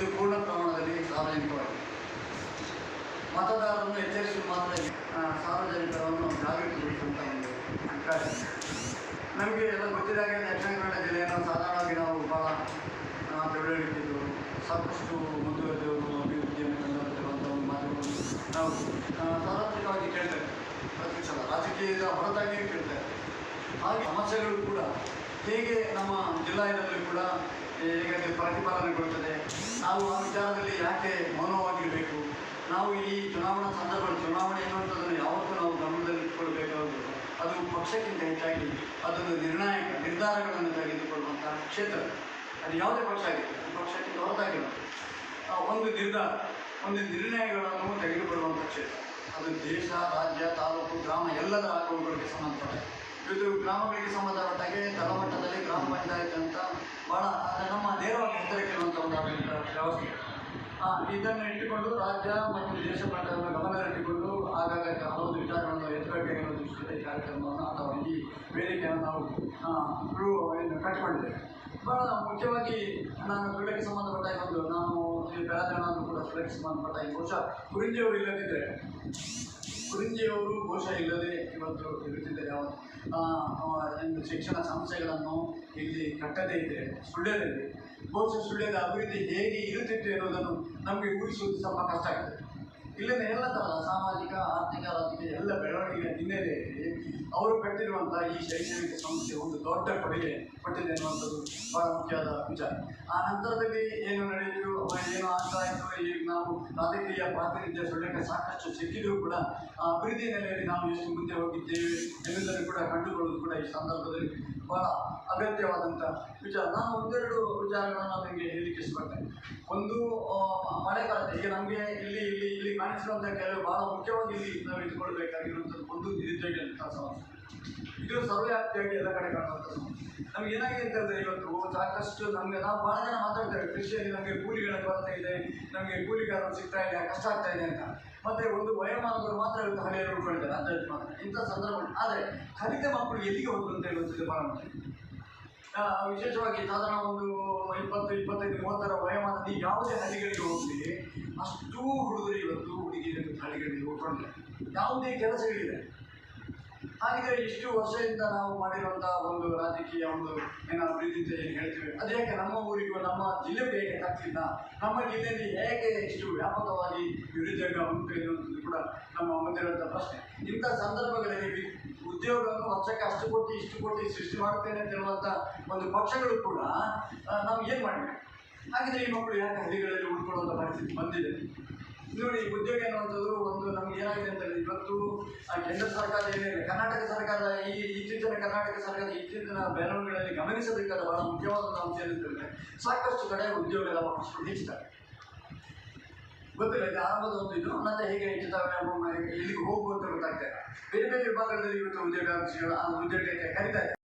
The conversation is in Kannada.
ಇದು ಪೂರ್ಣ ಪ್ರಮಾಣದಲ್ಲಿ ಸಾರ್ವಜನಿಕವಾಗಿದೆ. ಮತದಾರರನ್ನು ಎಚ್ಚರಿಸುವ ಮಾತ್ರ ಸಾರ್ವಜನಿಕರನ್ನು ಜಾಗೃತಿಗೊಳಿಸುವಂಥ ಒಂದು ಕಾರ್ಯ ನಮಗೆ ಎಲ್ಲ ಗೊತ್ತಿದ್ದಾಗೆ ದಕ್ಷಿಣ ಕನ್ನಡ ಜಿಲ್ಲೆಯನ್ನು ಸಾಧಾರಣವಾಗಿ ನಾವು ಭಾಳ ತಿಳುವಳಿಕೆಯಿದ್ದವರು ಸಾಕಷ್ಟು ಮುಂದುವರೆದವರು ಅಭಿವೃದ್ಧಿಯನ್ನು ಕಂಡುಬರುತ್ತಿರುವಂಥ ಒಂದು ಮಾತುಗಳನ್ನು ನಾವು ಸಾರ್ವತ್ರಿಕವಾಗಿ ಕೇಳ್ತೇವೆ. ಪ್ರತಿ ಸಲ ರಾಜಕೀಯದ ಹೊರತಾಗಿಯೂ ಕೇಳ್ತೇವೆ. ಹಾಗೆ ಸಮಸ್ಯೆಗಳು ಕೂಡ, ಹೇಗೆ ನಮ್ಮ ಜಿಲ್ಲಾ ಕೂಡ ಹೇಗೆ ಪ್ರತಿಪಾದನೆಗೊಳ್ಳುತ್ತದೆ ನಾವು ಆ ವಿಚಾರದಲ್ಲಿ ಯಾಕೆ ಮೌನವಾಗಿರಬೇಕು? ನಾವು ಈ ಚುನಾವಣಾ ಸಂದರ್ಭ ಚುನಾವಣೆ ಎನ್ನುವಂಥದ್ದನ್ನು ಯಾವತ್ತೂ ನಾವು ಗಮನದಲ್ಲಿಟ್ಟುಕೊಳ್ಬೇಕಾಗುತ್ತದೆ ಅದು ಪಕ್ಷಕ್ಕಿಂತ ಹೆಚ್ಚಾಗಿ ಅದೊಂದು ನಿರ್ಣಾಯಕ ನಿರ್ಧಾರಗಳನ್ನು ತೆಗೆದುಕೊಳ್ಳುವಂಥ ಕ್ಷೇತ್ರ. ಅದು ಯಾವುದೇ ಪಕ್ಷ ಆಗಿದೆ ಅದು ಪಕ್ಷಕ್ಕಿಂತ ಹೊರತಾಗಿರೋದು ಆ ಒಂದು ನಿರ್ಧಾರ, ಒಂದು ನಿರ್ಣಯಗಳನ್ನು ತೆಗೆದುಕೊಳ್ಳುವಂಥ ಕ್ಷೇತ್ರ. ಅದು ದೇಶ, ರಾಜ್ಯ, ತಾಲೂಕು, ಗ್ರಾಮ ಎಲ್ಲದರ ಆಗುವುಗಳಿಗೆ ಸಂಬಂಧಪಟ್ಟ ಇದು ಗ್ರಾಮಗಳಿಗೆ ಸಂಬಂಧಪಟ್ಟಾಗೆ ತಳಮಟ್ಟದಲ್ಲಿ ಗ್ರಾಮ ಪಂಚಾಯತ್ ಅಂತ ಬಹಳ ನಮ್ಮ ನೇರವಾಗಿ ಆಡಳಿತ ವ್ಯವಸ್ಥೆ. ಇದನ್ನು ಇಟ್ಟುಕೊಂಡು ರಾಜ್ಯ ಮತ್ತು ದೇಶ ಮಟ್ಟವನ್ನು ಇಟ್ಟುಕೊಂಡು ಆಗಾಗ ಹಲವು ವಿಚಾರಗಳನ್ನು ಎತ್ತಬೇಕು ಅನ್ನೋ ದೃಷ್ಟಿಯಿಂದ ಕಾರ್ಯಕ್ರಮವನ್ನು ಅಥವಾ ಈ ವೇದಿಕೆಯನ್ನು ನಾವು ಕಟ್ಟಿಕೊಂಡಿದ್ದೇವೆ. ಬಹಳ ಮುಖ್ಯವಾಗಿ ನಾನು ಕ್ರೀಡೆಗೆ ಸಂಬಂಧಪಟ್ಟ ಒಂದು, ನಾನು ಈ ಬೆಳಗಾವನ್ನು ಕೂಡ ಕ್ರೀಡೆಗೆ ಸಂಬಂಧಪಟ್ಟ ಈ ಬಹುಶಃ ಕುರಿಂಜಿಯವರು ಇಲ್ಲದಿದ್ದರೆ, ಕುರಿಂಜಿಯವರು ಬಹುಶಃ ಇಲ್ಲದೆ ಇವತ್ತು ಒಂದು ಶಿಕ್ಷಣ ಸಂಸ್ಥೆಗಳನ್ನು ಇಲ್ಲಿ ಕಟ್ಟದೇ ಇದೆ ಸುಳ್ಯದಲ್ಲಿ ಬಹುಶಃ ಸುಳ್ಳದ ಅಭಿವೃದ್ಧಿ ಹೇಗೆ ಇರುತ್ತಿತ್ತು ಅನ್ನೋದನ್ನು ನಮಗೆ ಊಹಿಸುವುದು ಸ್ವಲ್ಪ ಕಷ್ಟ ಆಗ್ತದೆ ಇಲ್ಲಿನ ಎಲ್ಲ ತರಹದ ಸಾಮಾಜಿಕ, ಆರ್ಥಿಕ ರಾಜಕೀಯ ಎಲ್ಲ ಬೆಳವಣಿಗೆಯ ಹಿನ್ನೆಲೆಯಲ್ಲಿ ಅವರು ಕಟ್ಟಿರುವಂಥ ಈ ಶೈಕ್ಷಣಿಕ ಸಂಸ್ಥೆ ಒಂದು ದೊಡ್ಡ ಕೊಡುಗೆ ಕೊಟ್ಟಿದೆ ಅನ್ನುವಂಥದ್ದು ಬಹಳ ಮುಖ್ಯವಾದ ವಿಚಾರ. ಆ ನಂತರದಲ್ಲಿ ಏನು ನಡೆಯಿತು ಏನು ಆಗ್ತಾ ಇತ್ತು, ಈಗ ನಾವು ರಾಜಕೀಯ ಪ್ರಾತಿನಿಧ್ಯ ಸೊಳ್ಳೆ ಸಾಕಷ್ಟು ಸಿಕ್ಕಿದ್ರು ಕೂಡ, ಆ ಅಭಿವೃದ್ಧಿ ನೆಲೆಯಲ್ಲಿ ನಾವು ಎಷ್ಟು ಮುಂದೆ ಹೋಗಿದ್ದೇವೆ ಎನ್ನುವುದನ್ನು ಕೂಡ ಕಂಡುಕೊಳ್ಳುವುದು ಕೂಡ ಈ ಸಂದರ್ಭದಲ್ಲಿ ಬಹಳ ಅಗತ್ಯವಾದಂಥ ವಿಚಾರ. ನಾನು ಒಂದೆರಡು ವಿಚಾರಗಳನ್ನು ನಿಮಗೆ ಹೇಳಲಿಕ್ಕೆ ಒಂದು ಮಳೆಗಾಲ ಈಗ ನಮಗೆ ಇಲ್ಲಿ ಇಲ್ಲಿ ಇಲ್ಲಿ ಕಾಣಿಸಿರುವಂಥ ಕೆಲವು ಬಹಳ ಮುಖ್ಯವಾಗಿ ಇಲ್ಲಿ ನಾವು ಇಟ್ಕೊಳ್ಬೇಕಾಗಿರುವಂಥದ್ದು ಒಂದು ನಿರುದ್ಯೋಗ ಅಂತ ಸಮಸ್ಯೆ ಇದು ಸರ್ವವ್ಯಾಪ್ತಿಯಾಗಿ ಎಲ್ಲ ಕಡೆ ಕಾಣುವಂಥ ಸಮಸ್ಯೆ ನಮ್ಗೆ ಏನಾಗಿದೆ ಅಂತ ಹೇಳಿದ್ರೆ ಇವತ್ತು ಸಾಕಷ್ಟು ನಮಗೆ ನಾವು ಬಹಳ ಜನ ಮಾತಾಡ್ತೇವೆ ಕೃಷಿಯಲ್ಲಿ ನಮಗೆ ಕೂಲಿಗಳ ಕೊರತೆ ಇದೆ, ನಮಗೆ ಕೂಲಿಗಾರರು ಸಿಗ್ತಾ ಇಲ್ಲ, ಕಷ್ಟ ಆಗ್ತಾ ಇದೆ ಅಂತ. ಮತ್ತೆ ಒಂದು ವಯೋಮಾನದವರು ಮಾತ್ರ ಇವತ್ತು ಹಳ್ಳಿಯಲ್ಲಿ ಉಳ್ಕೊಳ್ತಾರೆ ಅಂತ ಮಾತ್ರ ಇಂಥ ಸಂದರ್ಭ ಆದರೆ ಕಲಿತ ಮಕ್ಕಳು ಎಲ್ಲಿಗೆ ಹೋದ್ರು ಅಂತ ಹೇಳುವಂಥದ್ದು ಭಾಳ ಮುಖ್ಯ. ವಿಶೇಷವಾಗಿ ಸಾಧಾರಣ ಒಂದು ಇಪ್ಪತ್ತು, ಇಪ್ಪತ್ತೈದು, ಮೂವತ್ತರ ವಯೋಮಾನದಲ್ಲಿ ಯಾವುದೇ ಹಳ್ಳಿಗಳಿಗೆ ಹೋಗಲಿ, ಅಷ್ಟೂ ಹುಡುಗರು ಇವತ್ತು ಹುಡುಗಿಯರು ಹಳ್ಳಿಗಳಿಗೆ ಹೋಗ್ಕೊಂಡ್ರೆ ಯಾವುದೇ ಕೆಲಸಗಳಿದೆ ಹಾಗಿದ್ರೆ ಇಷ್ಟು ವರ್ಷದಿಂದ ನಾವು ಮಾಡಿರುವಂಥ ಒಂದು ರಾಜಕೀಯ, ಒಂದು ಏನೋ ಅಭಿವೃದ್ಧಿ ಏನು ಹೇಳ್ತೀವಿ. ಅದು ಯಾಕೆ ನಮ್ಮ ಊರಿಗೂ, ನಮ್ಮ ಜಿಲ್ಲೆಗೂ ಹೇಗೆ ಆಗ್ತಿಲ್ಲ? ನಮ್ಮ ಜಿಲ್ಲೆಯಲ್ಲಿ ಹೇಗೆ ಇಷ್ಟು ವ್ಯಾಪಕವಾಗಿ ನಿರುದ್ಯೋಗ ಉಂಟು ಎನ್ನುವಂಥದ್ದು ಕೂಡ ನಮ್ಮ ಮುಂದಿರುವಂಥ ಪ್ರಶ್ನೆ. ಇಂಥ ಸಂದರ್ಭಗಳಲ್ಲಿ ಉದ್ಯೋಗವನ್ನು ವರ್ಷಕ್ಕೆ ಅಷ್ಟು ಕೋಟಿ, ಇಷ್ಟು ಕೋಟಿ ಸೃಷ್ಟಿ ಮಾಡ್ತೇನೆ ಅಂತ ಹೇಳುವಂಥ ಒಂದು ಪಕ್ಷಗಳು ಕೂಡ ನಾವು ಏನು ಮಾಡಬೇಕು? ಹಾಗಿದ್ರೆ ಈ ಮಕ್ಕಳು ಯಾಕೆ ಹಳ್ಳಿಗಳಲ್ಲಿ ಉಳ್ಕೊಳ್ಳುವಂಥ ಪರಿಸ್ಥಿತಿ ಬಂದಿದೆ? ನೋಡಿ ಉದ್ಯೋಗ ಅನ್ನುವಂಥದ್ದು ಒಂದು ನಮ್ಗೆ ಏನಾಗಿದೆ ಅಂತ ಹೇಳಿದ್ರೆ, ಇವತ್ತು ಆ ಕೇಂದ್ರ ಸರ್ಕಾರ ಏನಿದೆ ಕರ್ನಾಟಕ ಸರ್ಕಾರ, ಈ ಇತ್ತೀಚಿನ ಕರ್ನಾಟಕ ಸರ್ಕಾರ ಇತ್ತೀಚಿನ ಬೆಳವಣಿಗೆಗಳಲ್ಲಿ ಗಮನಿಸಬೇಕಾದ ಬಹಳ ಮುಖ್ಯವಾದ ಅಂಶ ಏನಂತಂದ್ರೆ ಸಾಕಷ್ಟು ಕಡೆ ಉದ್ಯೋಗದ ಅವಕಾಶಗಳು ಹೆಚ್ಚುತ್ತವೆ ಗೊತ್ತಿಲ್ಲ, ಇದು ಆರಂಭದ ಒಂದು ಇದು, ಮತ್ತೆ ಹೇಗೆ ಹೆಚ್ಚುತ್ತವೆ ಇಲ್ಲಿಗೆ ಹೋಗುವಂತ ಗೊತ್ತಾಗ್ತಾ ಇಲ್ಲ. ಬೇರೆ ಬೇರೆ ವಿಭಾಗಗಳಲ್ಲಿ ಇವತ್ತು ಉದ್ಯೋಗ ಆ ಉದ್ಯೋಗಕ್ಕೆ ಕರಿತಾ ಇದ್ದಾರೆ